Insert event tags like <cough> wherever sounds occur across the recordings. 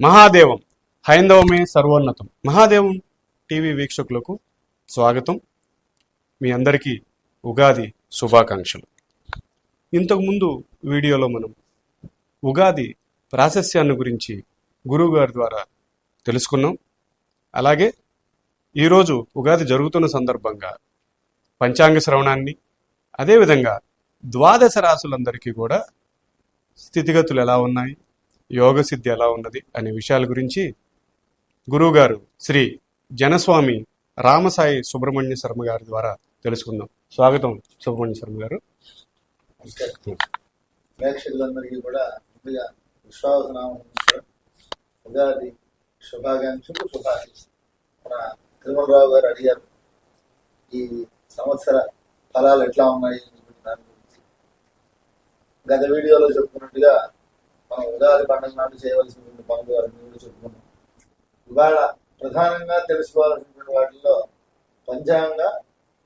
మహాదేవం. హైందవమే సర్వోన్నతం. మహాదేవం TV వీక్షకులకు స్వాగతం. మీ అందరికీ ఉగాది శుభాకాంక్షలు. ఇంతకుముందు వీడియోలో మనం ఉగాది ప్రాశస్యాన్ని గురించి గురువు గారి ద్వారా తెలుసుకున్నాం. అలాగే ఈరోజు ఉగాది జరుగుతున్న సందర్భంగా పంచాంగ శ్రవణాన్ని అదేవిధంగా ద్వాదశ రాసులందరికీ కూడా స్థితిగతులు ఎలా ఉన్నాయి యోగ సిద్ధి ఎలా ఉన్నది అనే విషయాల గురించి గురువుగారు శ్రీ జనస్వామి రామసాయి సుబ్రహ్మణ్య శర్మ గారి ద్వారా తెలుసుకుందాం. స్వాగతం సుబ్రహ్మణ్య శర్మ గారు. ప్రేక్షకులందరికీ కూడా ముందుగా విశ్వాసనామం ఉగాది శుభాకాంక్షలు శుభాకాంక్షలు తిరుమలరావు గారు అడిగారు ఈ సంవత్సర ఫలాలు ఎట్లా ఉన్నాయి దాని గురించి. గత వీడియోలో చెప్పుకున్నట్టుగా మనం ఉగాది పండుగ నాడు చేయవలసినటువంటి పనులు అన్ని కూడా చెప్పుకున్నాం. ఇవాళ ప్రధానంగా తెలుసుకోవాల్సినటువంటి వాటిల్లో పంచాంగ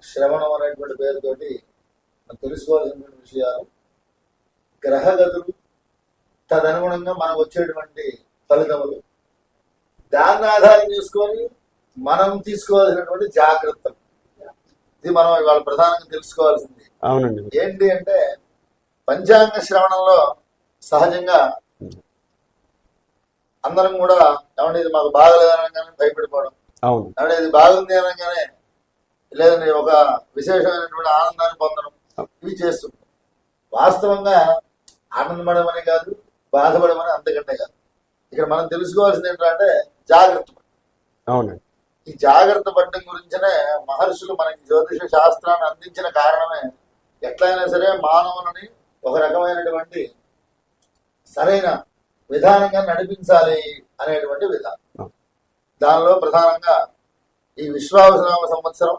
శ్రవణం అనేటువంటి పేరుతోటి మనం తెలుసుకోవాల్సినటువంటి విషయాలు గ్రహగతులు తదనుగుణంగా మనకు వచ్చేటువంటి ఫలితములు. దాన్ని ఆధారం చేసుకొని మనం తీసుకోవాల్సినటువంటి జాగ్రత్తలు. ఇది మనం ఇవాళ ప్రధానంగా తెలుసుకోవాల్సింది. అవునండి. ఏంటి అంటే పంచాంగ శ్రవణంలో సహజంగా అందరం కూడా ఏమంటే ఇది మాకు బాగలేదు అనగానే భయపడిపోవడం. అవును. ఏమంటే ఇది బాగుంది అనగానే లేదండి ఒక విశేషమైనటువంటి ఆనందాన్ని పొందడం ఇవి చేస్తుంటాం వాస్తవంగా ఆనందపడమని కాదు బాధపడమని అంతకంటే కాదు. ఇక్కడ మనం తెలుసుకోవాల్సింది ఏంటంటే జాగ్రత్త. అవునండి. ఈ జాగ్రత్త పడడం గురించనే మహర్షులు మనకి జ్యోతిష శాస్త్రాన్ని అందించిన కారణమే. ఎట్లయినా సరే మానవులని ఒక రకమైనటువంటి సరైన విధానంగా నడిపించాలి అనేటువంటి విధానం. దానిలో ప్రధానంగా ఈ విశ్వావసనామ సంవత్సరం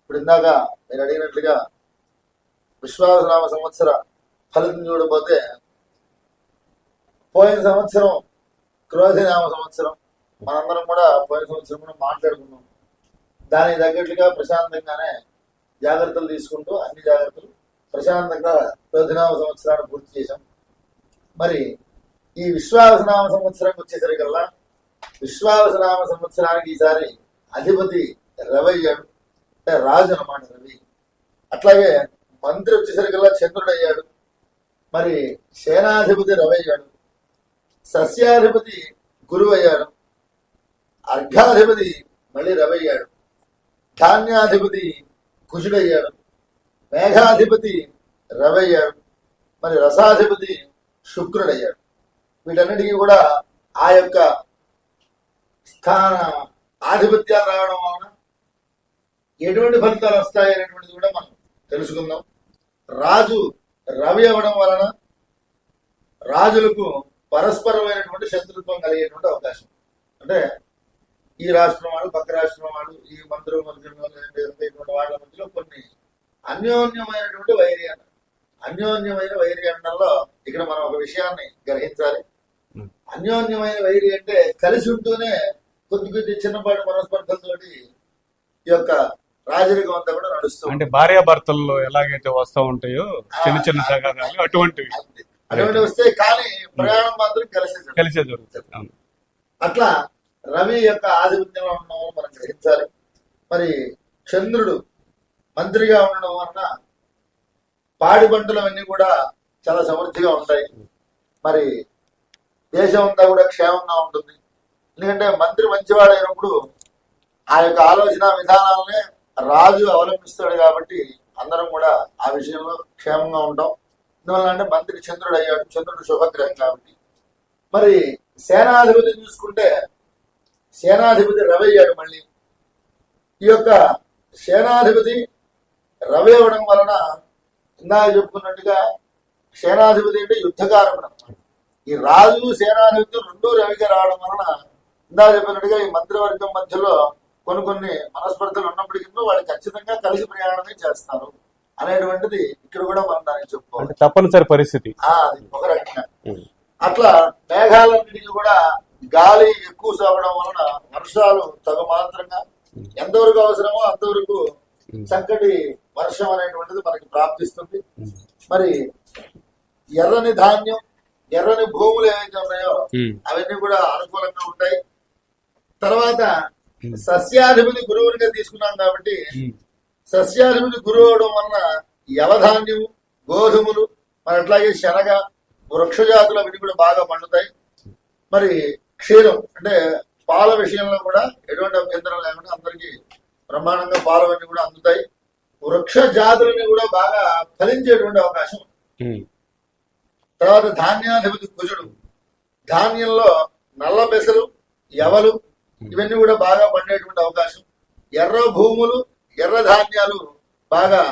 ఇప్పుడు ఇందాక మీరు అడిగినట్లుగా విశ్వావసనామ సంవత్సర ఫలితం చూడకపోతే పోయిన సంవత్సరం క్రోధినామ సంవత్సరం మనందరం కూడా పోయిన సంవత్సరం కూడా మాట్లాడుకున్నాం. దానికి తగ్గట్లుగా ప్రశాంతంగానే జాగ్రత్తలు తీసుకుంటూ అన్ని జాగ్రత్తలు ప్రశాంతంగా క్రోధినామ సంవత్సరాన్ని పూర్తి చేశాం. మరి ఈ విశ్వాసనామ సంవత్సరం వచ్చేసరికల్లా విశ్వాసనామ సంవత్సరానికి ఈసారి అధిపతి రవయ్యాడు అయ్యాడు. అంటే రాజు అనమాట రవి. అట్లాగే మంత్రి వచ్చేసరికల్లా చంద్రుడు అయ్యాడు. మరి సేనాధిపతి రవయ్యాడు సస్యాధిపతి గురువు అయ్యాడు. అర్ఘాధిపతి మళ్ళీ రవి అయ్యాడు ధాన్యాధిపతి కుజుడయ్యాడు మేఘాధిపతి రవి అయ్యాడు మరి రసాధిపతి శుక్రుడయ్యాడు. వీటన్నిటికీ కూడా ఆ యొక్క స్థాన ఆధిపత్యాలు రావడం వలన ఎటువంటి ఫలితాలు వస్తాయి అనేటువంటిది కూడా మనం తెలుసుకుందాం. రాజు రవి అవ్వడం వలన రాజులకు పరస్పరమైనటువంటి శత్రుత్వం కలిగేటువంటి అవకాశం. అంటే ఈ రాష్ట్రం వాళ్ళు పక్క రాష్ట్రం వాళ్ళు ఈ మంత్రులు మంత్రులు వాళ్ళ మధ్యలో కొన్ని అన్యోన్యమైనటువంటి వైరి అన్నారు అన్యోన్యమైన వైరి అనడంలో ఇక్కడ మనం ఒక విషయాన్ని గ్రహించాలి. అన్యోన్యమైన వైరి అంటే కలిసి ఉంటూనే కొద్ది కొద్ది చిన్నపాటి మనస్పర్ధలతోటి ఈ యొక్క రాజరికం అంతా కూడా నడుస్తుంది అంటే భార్యాభర్తల్లో ఎలాగైతే వస్తూ ఉంటాయో చిన్న చిన్న తగాదాలు అటువంటివి. అటువంటి వస్తే కానీ ప్రయాణం మాత్రం కలిసి. కలిసే జరుగుతుంది. అట్లా రవి యొక్క ఆధిపత్యంలో ఉండడం మనం గ్రహించాలి. మరి చంద్రుడు మంత్రిగా ఉండడం వలన పాడి పంటలు అన్నీ కూడా చాలా సమృద్ధిగా ఉంటాయి. మరి దేశం అంతా కూడా క్షేమంగా ఉంటుంది. ఎందుకంటే మంత్రి మంచివాడైనప్పుడు ఆ యొక్క ఆలోచన విధానాలనే రాజు అవలంబిస్తాడు కాబట్టి అందరం కూడా ఆ విషయంలో క్షేమంగా ఉంటాం. ఎందువల్ల అంటే మంత్రి చంద్రుడు అయ్యాడు. చంద్రుడు శుభగ్రహం కాబట్టి. మరి సేనాధిపతి చూసుకుంటే సేనాధిపతి రవి అయ్యాడు మళ్ళీ. ఈ యొక్క సేనాధిపతి రవి అవ్వడం వలన ఇందాక చెప్పుకున్నట్టుగా సేనాధిపతి అంటే యుద్ధకారకుడు అన్నమాట. ఈ రాజు సేనాధిపతి రెండు రవిగా రావడం వలన ఇందాక చెప్పినట్టుగా ఈ మంత్రివర్గం మధ్యలో కొన్ని కొన్ని మనస్పర్ధలు ఉన్నప్పటికీ వాళ్ళు ఖచ్చితంగా కలిసి ప్రయాణమే చేస్తారు అనేటువంటిది ఇక్కడ కూడా మనం దానికి చెప్పుకోవాలి. తప్పనిసరి పరిస్థితి. ఒక రకంగా. అట్లా మేఘాలన్నిటికీ కూడా గాలి ఎక్కువ సాగడం వలన వర్షాలు తగు మాత్రంగా ఎంతవరకు అవసరమో అంతవరకు. చక్కటి వర్షం అనేటువంటిది మనకి ప్రాప్తిస్తుంది. మరి ఎర్రని ధాన్యం ఎర్రని భూములు ఏవైతే ఉన్నాయో. అవన్నీ కూడా అనుకూలంగా ఉంటాయి తర్వాత. సస్యాధిపతి గురువునిగా తీసుకున్నాం కాబట్టి. సస్యాధిపతి గురువు అవడం వలన యవధాన్యం గోధుమలు మరి అట్లాగే శనగ వృక్ష జాతులు అవన్నీ కూడా బాగా పండుతాయి మరి క్షీరం అంటే పాల విషయంలో కూడా ఎటువంటి అభ్యంతరం లేకుండా అందరికీ బ్రహ్మాండంగా పాలవన్నీ కూడా అందుతాయి. వృక్ష జాతులని కూడా బాగా ఫలించేటువంటి అవకాశం. తర్వాత ధాన్యాధిపతి కుజుడు. ధాన్యంలో నల్ల పెసలు ఎవలు ఇవన్నీ కూడా బాగా పండేటువంటి అవకాశం. ఎర్ర భూములు ఎర్ర ధాన్యాలు బాగా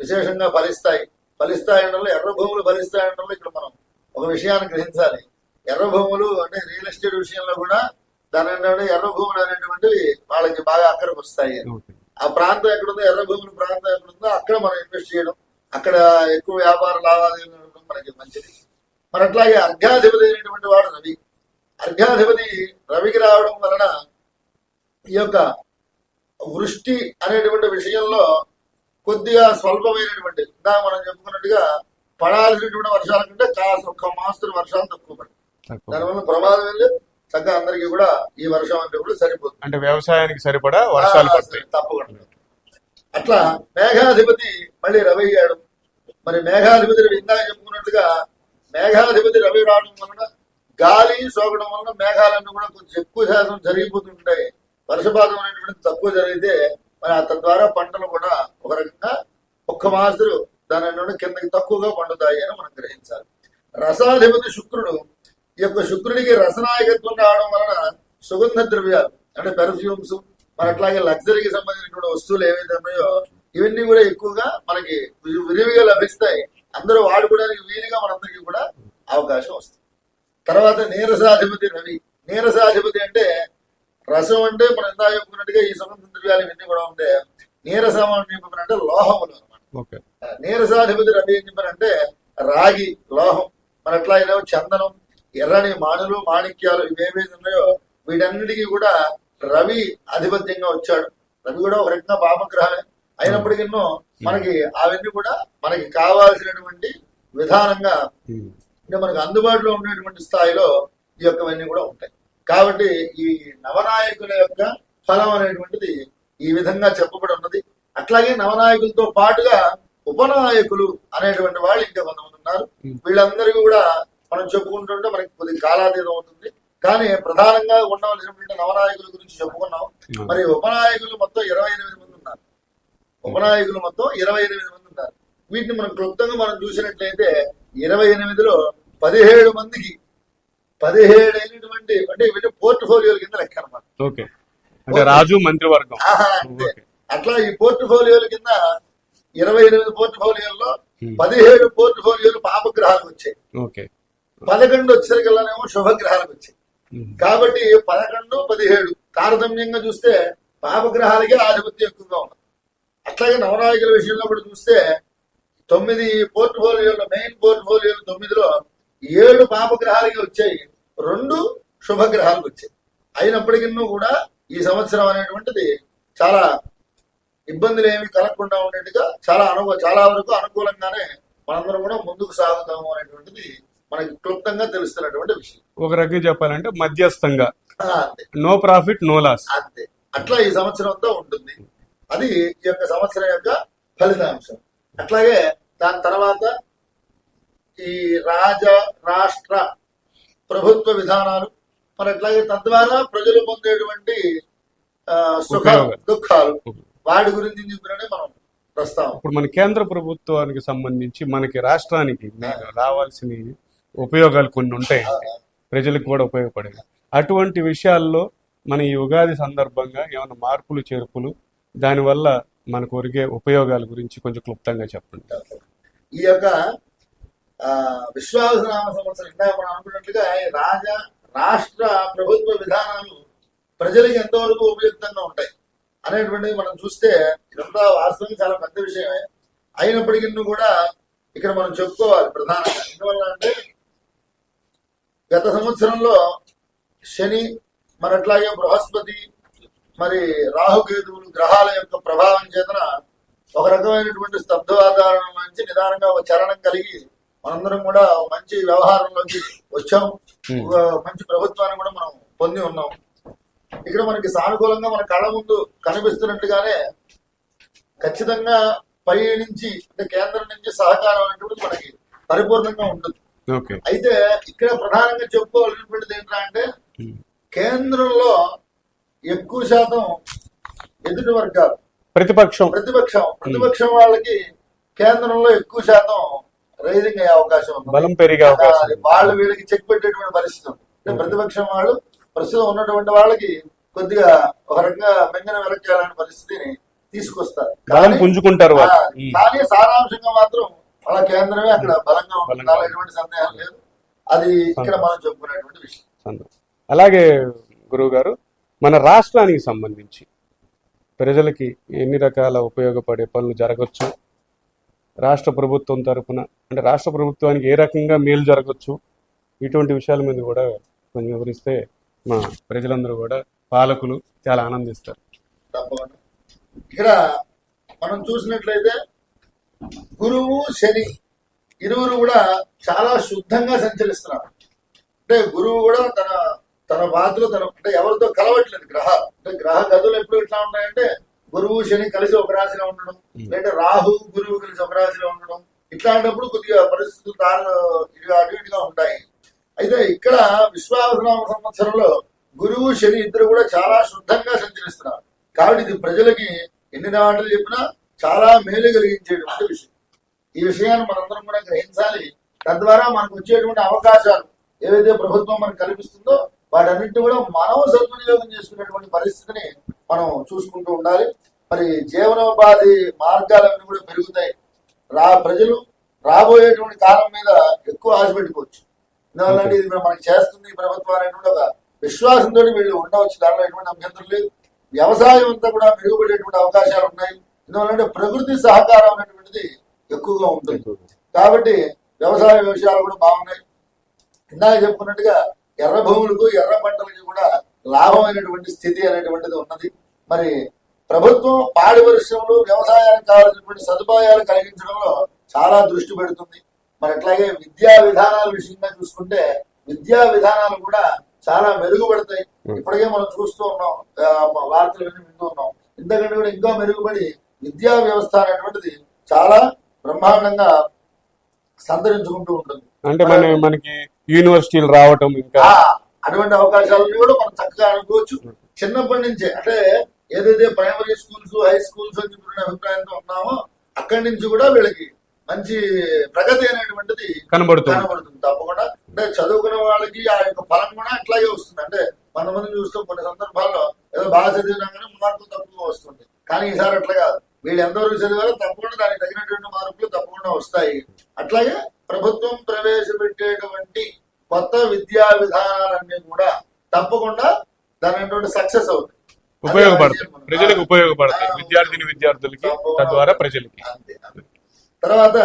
విశేషంగా ఫలిస్తాయి. ఫలిస్తాయనలో ఎర్ర భూములు ఫలిస్తాయనలో ఇక్కడ మనం ఒక విషయాన్ని గ్రహించాలి. ఎర్ర భూములు అంటే రియల్ ఎస్టేట్ విషయంలో కూడా దాని ఏంటంటే ఎర్ర భూములు అనేటువంటివి వాళ్ళకి బాగా అక్కడికి వస్తాయి. ఆ ప్రాంతం ఎక్కడుందో ఎర్ర భూముల ప్రాంతం ఎక్కడుందో అక్కడ మనం ఇన్వెస్ట్ చేయడం. అక్కడ ఎక్కువ వ్యాపార లావాదేవీలు ఉండడం మనకి మంచిది. మరి అట్లాగే అర్ఘాధిపతి అయినటువంటి వాడు రవి. అర్ఘాధిపతి రవికి రావడం వలన ఈ యొక్క వృష్టి అనేటువంటి విషయంలో కొద్దిగా స్వల్పమైనటువంటి ఇందాక మనం చెప్పుకున్నట్టుగా పడాల్సినటువంటి వర్షాల కంటే కాస్త ఒక్క మాస్తరు వర్షాలు తక్కువ పడింది తక్కువ. దానివల్ల ప్రమాదం వెళ్ళి చక్కగా అందరికీ కూడా ఈ వర్షం అంటే కూడా సరిపోతుంది. అంటే వ్యవసాయానికి సరిపడా వర్షాలు పడతాయి. తప్పకుండా. అట్లా మేఘాధిపతి మళ్ళీ రవి అయ్యాడు. మరి మేఘాధిపతి ఇందాక చెప్పుకున్నట్టుగా మేఘాధిపతి రవి రావడం వలన గాలి సోకడం వలన మేఘాలన్నీ కూడా కొంచెం ఎక్కువ శాతం జరిగిపోతుంటాయి. వర్షపాతం అనేటువంటిది తక్కువ జరిగితే మరి ఆ తద్వారా పంటలు కూడా ఒక రకంగా ఒక్క మాసరు దాని కిందకి తక్కువగా పండుతాయి అని మనం గ్రహించాలి. రసాధిపతి శుక్రుడు ఈ యొక్క శుక్రుడికి రసనాయకత్వం రావడం వలన సుగంధ ద్రవ్యాలు అంటే పెర్ఫ్యూమ్స్ మరి అట్లాగే లగ్జరీకి సంబంధించినటువంటి వస్తువులు ఏవైతే ఉన్నాయో ఇవన్నీ కూడా ఎక్కువగా మనకి విరివిగా లభిస్తాయి. అందరూ వాడుకోవడానికి వీలుగా మనందరికీ కూడా అవకాశం వస్తుంది. తర్వాత నీరసాధిపతి రవి. నీరసాధిపతి అంటే రసం అంటే మనం ఇందా చెప్పుకున్నట్టుగా ఈ సుగంధ ద్రవ్యాలు ఇవన్నీ కూడా ఉంటే నీరసం అని చెప్పినంటే లోహములు అనమాట నీరసాధిపతి రవి ఏం చెప్పారంటే రాగి లోహం మరి అట్లా చందనం ఎర్రని మానులు మాణిక్యాలు ఇవేవైతే ఉన్నాయో వీటన్నిటికీ కూడా రవి ఆధిపత్యంగా వచ్చాడు. రవి కూడా ఒక రకంగా పాపగ్రహమే. అయినప్పటికీ మనకి అవన్నీ కూడా మనకి కావాల్సినటువంటి విధానంగా. అంటే మనకు అందుబాటులో ఉండేటువంటి స్థాయిలో ఈ యొక్కవన్నీ కూడా ఉంటాయి. కాబట్టి ఈ నవనాయకుల యొక్క ఫలం అనేటువంటిది ఈ విధంగా చెప్పబడి ఉన్నది. అట్లాగే నవనాయకులతో పాటుగా ఉపనాయకులు అనేటువంటి వాళ్ళు ఇంకా కొంతమంది ఉన్నారు. వీళ్ళందరికీ కూడా మనం చెప్పుకుంటుంటే మనకి కొద్ది కాలాతీతం అవుతుంది. కానీ ప్రధానంగా ఉండవలసినటువంటి నవనాయకుల గురించి చెప్పుకున్నాం. మరి ఉపనాయకులు మొత్తం ఇరవై ఎనిమిది మంది ఉన్నారు. ఉపనాయకులు మొత్తం ఇరవై ఎనిమిది మంది ఉన్నారు. వీటిని మనం క్లుప్తంగా మనం చూసినట్లయితే ఇరవై ఎనిమిదిలో పదిహేడు మందికి పదిహేడు అయినటువంటి అంటే ఇవన్నీ పోర్ట్ఫోలియోల కింద లెక్క అనమాట రాజు మంత్రివర్గం. అట్లా ఈ పోర్ట్ఫోలియోల కింద ఇరవై ఎనిమిది పోర్ట్ఫోలియోల్లో Hmm. పదిహేడు పోర్ట్ఫోలియోలు పాపగ్రహాలకు వచ్చాయి. పదకొండు వచ్చేసరికల్లానేమో శుభగ్రహాలకు వచ్చాయి. కాబట్టి పదకొండు పదిహేడు తారతమ్యంగా చూస్తే పాపగ్రహాలకే ఆధిపత్యం ఎక్కువగా ఉంది అట్లాగే నవనాయకుల విషయంలో కూడా చూస్తే తొమ్మిది పోర్ట్ఫోలియోలు మెయిన్ పోర్ట్ఫోలియోలు తొమ్మిదిలో ఏడు పాపగ్రహాలకి వచ్చాయి. రెండు శుభగ్రహాలకు వచ్చాయి. అయినప్పటికీ కూడా ఈ సంవత్సరం అనేటువంటిది చాలా ఇబ్బందులు ఏమి కలగకుండా ఉండేట్టుగా చాలా అనుకూ చాలా వరకు అనుకూలంగానే మనందరం కూడా ముందుకు సాగుతాము అనేటువంటిది మనకి క్లుప్తంగా తెలుస్తున్నటువంటి విషయం. ఒక రకంగా చెప్పాలంటే మధ్యస్థంగా. నో ప్రాఫిట్ నో లాస్ అంతే. అట్లా ఈ సంవత్సరం అంతా ఉంటుంది. అది ఈ యొక్క సంవత్సరం యొక్క ఫలితాంశం. అట్లాగే దాని తర్వాత ఈ రాజ రాష్ట్ర ప్రభుత్వ విధానాలు. మరి అట్లాగే తద్వారా ప్రజలు పొందేటువంటి ఆ, సుఖ. దుఃఖాలు. వాటి గురించి చెప్పిననే మనం ప్రస్తావం. ఇప్పుడు మన కేంద్ర ప్రభుత్వానికి సంబంధించి మనకి రాష్ట్రానికి రావాల్సిన ఉపయోగాలు కొన్ని ఉంటాయి. ప్రజలకు కూడా ఉపయోగపడేవి. అటువంటి విషయాల్లో మన ఈ ఉగాది సందర్భంగా ఏమైనా మార్పులు చేర్పులు దానివల్ల మనకు ఒరిగే ఉపయోగాల గురించి కొంచెం క్లుప్తంగా చెప్పండి. ఈ యొక్క ఆ విశ్వాసనామ సంవత్సరం ఇందాక మనం అనుకున్నట్లుగా రాజ రాష్ట్ర ప్రభుత్వ విధానాలు ప్రజలకు ఎంతవరకు ఉపయుక్తంగా ఉంటాయి. అనేటువంటిది మనం చూస్తే ఇదంతా వాస్తవంగా చాలా పెద్ద విషయమే. అయినప్పటికీ కూడా ఇక్కడ మనం చెప్పుకోవాలి ప్రధానంగా. ఎందువల్ల అంటే గత సంవత్సరంలో శని మరి అట్లాగే బృహస్పతి మరి రాహుకేతువులు గ్రహాల యొక్క ప్రభావం చేతన ఒక రకమైనటువంటి స్తబ్ద వాతావరణం నుంచి నిదానంగా ఒక చలనం కలిగి మనందరం కూడా మంచి వ్యవహారంలోకి వచ్చాం. మంచి ప్రభుత్వాన్ని కూడా మనం పొంది ఉన్నాం. ఇక్కడ మనకి సానుకూలంగా మన కళ్ళ ముందు కనిపిస్తున్నట్టుగానే ఖచ్చితంగా పై నుంచి అంటే కేంద్రం నుంచి సహకారం అనేటువంటిది మనకి పరిపూర్ణంగా ఉంటుంది. అయితే ఇక్కడ ప్రధానంగా చెప్పుకోవాల్సినటువంటిది ఏంటంటే అంటే కేంద్రంలో ఎక్కువ శాతం ఎదుటి వర్గాలు. ప్రతిపక్షం. ప్రతిపక్షం. ప్రతిపక్షం వాళ్ళకి కేంద్రంలో ఎక్కువ శాతం రైజింగ్ అయ్యే అవకాశం ఉంది. బలం పెరిగే అవకాశం. వాళ్ళు వీళ్ళకి చెక్ పెట్టేటువంటి పరిస్థితి ఉంది. ప్రతిపక్షం వాళ్ళు ప్రస్తుతం ఉన్నటువంటి వాళ్ళకి కొద్దిగా ఒక రకంగా మెంగన వెనక్కేయాలనే పరిస్థితిని తీసుకొస్తారు. పుంజుకుంటారు. కానీ సారాంశంగా మాత్రం వాళ్ళ కేంద్రమే అక్కడ బలంగా ఉంటుంది? ఎటువంటి సందేహం లేదు. అది ఇక్కడ మనం చెప్పుకునేటువంటి విషయం. అలాగే గురువు గారు మన రాష్ట్రానికి సంబంధించి ప్రజలకి ఎన్ని రకాల ఉపయోగపడే పనులు జరగచ్చు? రాష్ట్ర ప్రభుత్వం తరపున అంటే రాష్ట్ర ప్రభుత్వానికి ఏ రకంగా మేలు జరగచ్చు? ఇటువంటి విషయాల మీద కూడా కొంచెం వివరిస్తే మా ప్రజలందరూ కూడా పాలకులు చాలా ఆనందిస్తారు. తప్పకుండా. ఇక్కడ మనం చూసినట్లయితే గురువు శని ఇరువురు కూడా చాలా శుద్ధంగా సంచరిస్తున్నారు. అంటే గురువు కూడా తన తన బాధలు తన అంటే ఎవరితో కలవట్లేదు గ్రహ. అంటే గ్రహ గదులు ఎప్పుడు ఎట్లా ఉంటాయంటే గురువు శని కలిసి ఒక రాశిలో ఉండడం లేదా రాహు గురువు కలిసి ఒక రాశిలో ఉండడం ఇట్లాంటప్పుడు కొద్దిగా పరిస్థితులు దారి అటు ఇటుగా ఉంటాయి. అయితే ఇక్కడ విశ్వాసనామ సంవత్సరంలో గురువు శని ఇద్దరు కూడా చాలా శుద్ధంగా సంచరిస్తున్నారు. కాబట్టి ఇది ప్రజలకి ఎన్ని మాటలు చెప్పినా చాలా మేలు కలిగించేటువంటి విషయం. ఈ విషయాన్ని మనందరం కూడా గ్రహించాలి. తద్వారా మనకు వచ్చేటువంటి అవకాశాలు ఏవైతే ప్రభుత్వం మనకు కల్పిస్తుందో వాటన్నింటినీ కూడా మనం సద్వినియోగం చేసుకునేటువంటి పరిస్థితిని మనం చూసుకుంటూ ఉండాలి. మరి జీవనోపాధి మార్గాలన్నీ కూడా పెరుగుతాయి. రా ప్రజలు రాబోయేటువంటి కాలం మీద ఎక్కువ ఆశ పెట్టుకోవచ్చు ఎందువల్లంటే ఇది మనకి చేస్తుంది ప్రభుత్వం అనేటువంటి ఒక విశ్వాసంతో వీళ్ళు ఉండవచ్చు. దానిలో ఎటువంటి అభ్యంతరం లేదు. వ్యవసాయం అంతా కూడా మెరుగుపడేటువంటి అవకాశాలు ఉన్నాయి. ఎందువల్లంటే ప్రకృతి సహకారం అనేటువంటిది ఎక్కువగా ఉంటుంది. కాబట్టి వ్యవసాయ విషయాలు కూడా బాగున్నాయి. ఇందాక చెప్పుకున్నట్టుగా ఎర్ర భూములకు ఎర్ర పంటలకి కూడా లాభమైనటువంటి స్థితి అనేటువంటిది ఉన్నది. మరి ప్రభుత్వం పాడి పరిశ్రమలు వ్యవసాయానికి కావాల్సినటువంటి సదుపాయాలు కలిగించడంలో చాలా దృష్టి పెడుతుంది. మరి అట్లాగే విద్యా విధానాల విషయంగా చూసుకుంటే విద్యా విధానాలు కూడా చాలా మెరుగుపడతాయి. ఇప్పటికే మనం చూస్తూ ఉన్నాం వార్తలు విని వింటూ ఉన్నాం. ఇంతకంటే కూడా ఇంకా మెరుగుపడి విద్యా వ్యవస్థ అనేటువంటిది చాలా బ్రహ్మాండంగా సంతరించుకుంటూ ఉంటుంది. అంటే మన మనకి యూనివర్సిటీలు రావటం ఇంకా అటువంటి అవకాశాలను కూడా మనం చక్కగా అనుకోవచ్చు. చిన్నప్పటి నుంచే అంటే ఏదైతే ప్రైమరీ స్కూల్స్ హై స్కూల్స్ అని చెప్పిన అభిప్రాయంతో ఉన్నామో అక్కడి నుంచి కూడా వీళ్ళకి మంచి ప్రగతి అనేటువంటిది కనబడుతుంది. కనబడుతుంది. తప్పకుండా. అంటే చదువుకునే వాళ్ళకి ఆ యొక్క ఫలం కూడా అట్లాగే వస్తుంది. అంటే కొంతమంది చూస్తాం కొన్ని సందర్భాల్లో ఏదో బాగా చదివినా కానీ మార్కులు తక్కువ వస్తుంది కానీ ఈసారి అట్లా కాదు. వీళ్ళు ఎంతవరకు చదివారో తప్పకుండా దానికి తగినటువంటి మార్కులు తప్పకుండా వస్తాయి. అట్లాగే ప్రభుత్వం ప్రవేశపెట్టేటువంటి కొత్త విద్యా విధానాలన్నీ కూడా తప్పకుండా దాని సక్సెస్ అవుతాయి. ఉపయోగపడతాయి. ప్రజలకు ఉపయోగపడతాయి. విద్యార్థిని విద్యార్థులకి తద్వారా ప్రజలకి. తర్వాత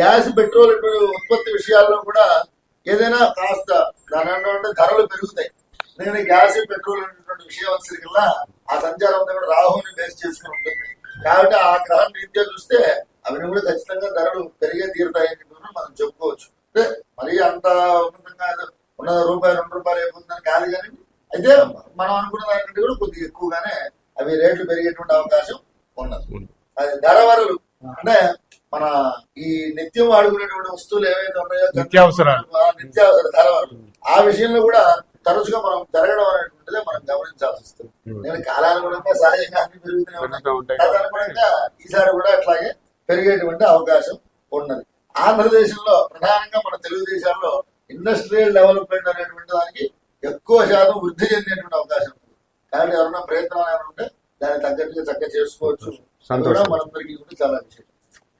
గ్యాస్ పెట్రోల్ ఉత్పత్తి విషయాల్లో కూడా ఏదైనా కాస్త దాని ధరలు పెరుగుతాయి. ఎందుకంటే గ్యాస్ పెట్రోల్ అనేటువంటి విషయం వచ్చేసరికల్లా ఆ సంచారం అంతా కూడా రాహుని బేస్ చేసుకుని ఉంటుంది. కాబట్టి ఆ గ్రహం రీత్యా చూస్తే అవి కూడా ఖచ్చితంగా ధరలు పెరిగే తీరుతాయి అని చెప్పి మనం చెప్పుకోవచ్చు. అంటే మరీ అంత ఉన్నతంగా ఉన్న రూపాయి రెండు రూపాయలు అయిపోతుందని కాదు కానీ అయితే మనం అనుకున్న దానికంటే కూడా కొద్దిగా ఎక్కువగానే అవి రేట్లు పెరిగేటువంటి అవకాశం ఉన్నది. అది ధర వరలు. అంటే మన ఈ నిత్యం వాడుకునేటువంటి వస్తువులు ఏవైతే ఉన్నాయో నిత్యావసర ధర వరలు. ఆ విషయంలో కూడా తరచుగా మనం జరగడం అనేటువంటిదే మనం గమనించాల్సి వస్తుంది. నేను కాలానుగుణంగా సహజంగా అన్ని పెరుగుతూనే ఉన్నాయి. తదనుగుణంగా ఈసారి కూడా అట్లాగే పెరిగేటువంటి అవకాశం ఉన్నది. ఆంధ్రదేశంలో ప్రధానంగా మన తెలుగు దేశాల్లో ఇండస్ట్రియల్ డెవలప్మెంట్ అనేటువంటి దానికి ఎక్కువ శాతం వృద్ధి చెందేటువంటి అవకాశం ఉంది. కాబట్టి ఎవరైనా ప్రయత్నం ఏమైనా ఉంటే దానికి తగ్గట్టుగా చక్కగా చేసుకోవచ్చు. మనందరికీ కూడా చాలా విషయం.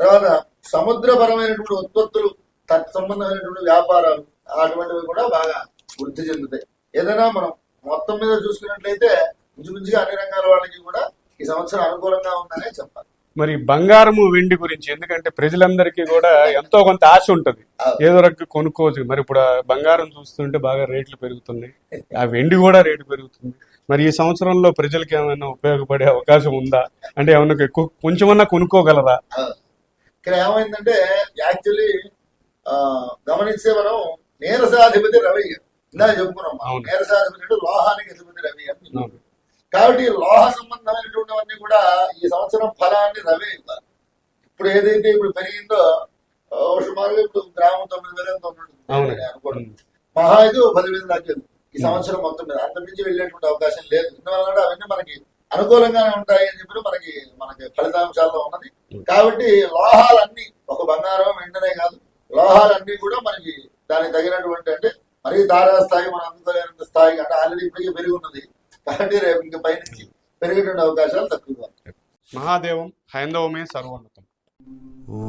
తర్వాత సముద్రపరమైనటువంటి ఉత్పత్తులు తత్సంబంధమైనటువంటి వ్యాపారాలు అటువంటివి కూడా బాగా వృద్ధి చెందుతాయి. ఏదైనా మనం మొత్తం మీద చూసుకున్నట్లయితే ఇంచుమించుగా అన్ని రంగాల వాళ్ళకి కూడా ఈ సంవత్సరం అనుకూలంగా ఉందనే చెప్పాలి. మరి బంగారము వెండి గురించి ఎందుకంటే ప్రజలందరికీ కూడా ఎంతో కొంత ఆశ ఉంటది. ఏదో రకంగా కొనుక్కోవచ్చు. మరి ఇప్పుడు బంగారం చూస్తుంటే బాగా రేట్లు పెరుగుతున్నాయి. <laughs> ఆ వెండి కూడా రేటు పెరుగుతుంది. మరి ఈ సంవత్సరంలో ప్రజలకు ఏమైనా ఉపయోగపడే అవకాశం ఉందా? అంటే ఏమన్నా ఎక్కువ కొంచెమన్నా కొనుక్కోగలరా? ఇక్కడ ఏమైందంటే యాక్చువల్లీ గమనిస్తే మనం నీరసాధిపతి రవి. ఇందా చెప్పుకున్నాం మనం. అవును. నీరసాధిపతి అంటే లోహానికి అధిపతి రవి అని. కాబట్టి లోహ సంబంధమైనటువంటివన్నీ కూడా ఈ సంవత్సరం ఫలాన్ని రవి ఇవ్వాలి ఇప్పుడు ఏదైతే ఇప్పుడు పెరిగిందో ఆ, సుమారుగా ఇప్పుడు గ్రామం తొమ్మిది వేల ఉమ్. మహా ఇది పదివేలు దాకా ఈ సంవత్సరం మొత్తం మీద అంత మించి వెళ్ళేటువంటి అవకాశం లేదు ఇందువల్ల అవన్నీ మనకి అనుకూలంగానే ఉంటాయి అని చెప్పి మనకి మనకి ఫలితాంశాల్లో ఉన్నది కాబట్టి లోహాలన్నీ ఒక బంగారం వెంటనే కాదు లోహాలన్నీ కూడా మనకి దానికి తగినటువంటి అంటే మరీ తారా స్థాయి మనం అందుకోలేనంత స్థాయి అంటే ఆల్రెడీ ఇప్పటికే పెరిగి ఉన్నది కాబట్టి రేపు ఇంకా పైనుంచి పెరిగేటువంటి అవకాశాలు తక్కువగా. మహాదేవం హైందవమే సర్వోన్నతం ఓ